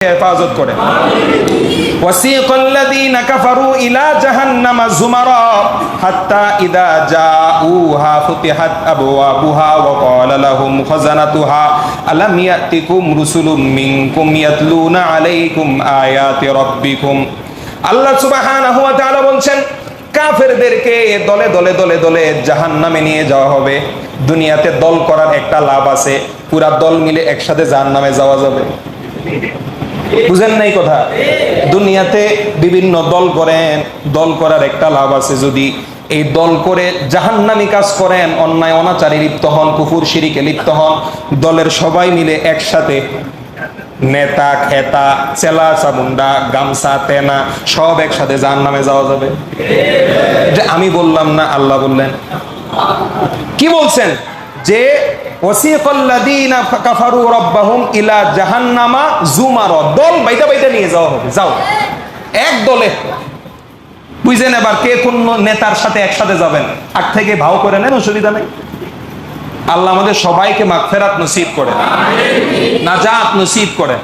হেফাজত করে وسيق الذين كفروا إلى جهنم زمرا حتى إذا جاءوها فتحت أبوابها وقال لهم خزنتها ألم يأتكم رسل منكم يتلون عليكم آيات ربكم আল্লাহ সুবহানাহু ওয়া তাআলা বলছেন কাফেরদেরকে দলে দলে দলে দলে জাহান্নামে নিয়ে যাওয়া হবে দুনিয়াতে দল করার একটা লাভ আছে পুরা দল মিলে একসাথে জাহান্নামে যাওয়া যাবে বুঝেন নাই কথা? দুনিয়াতে বিভিন্ন দল করেন, দল করার একটা লাভ আছে যদি এই দল করে জাহান্নামি কাজ করেন, অন্যায় অনাচারে লিপ্ত হন কুকুর শিরিকে লিপ্ত হন, দলের সবাই মিলে একসাথে নেতা, খেতা, চেলা চামুন্ডা গামছা, তেনা, সব একসাথে জাহান্নামে যাওয়া যাবে। যে আমি বললাম না, আল্লাহ বললেন। কি বলছেন? যে ইলা জাহান্নামা নিয়ে যাওয়া হবে। যাও। এবার কে কোন নেতার সাথে একসাথে যাবেন? থেকে ভাও করে নেন, অসুবিধা নেই। আল্লাহ আমাদের সবাইকে মাগফেরাত নসিব করে। নাজাত নসিব করে।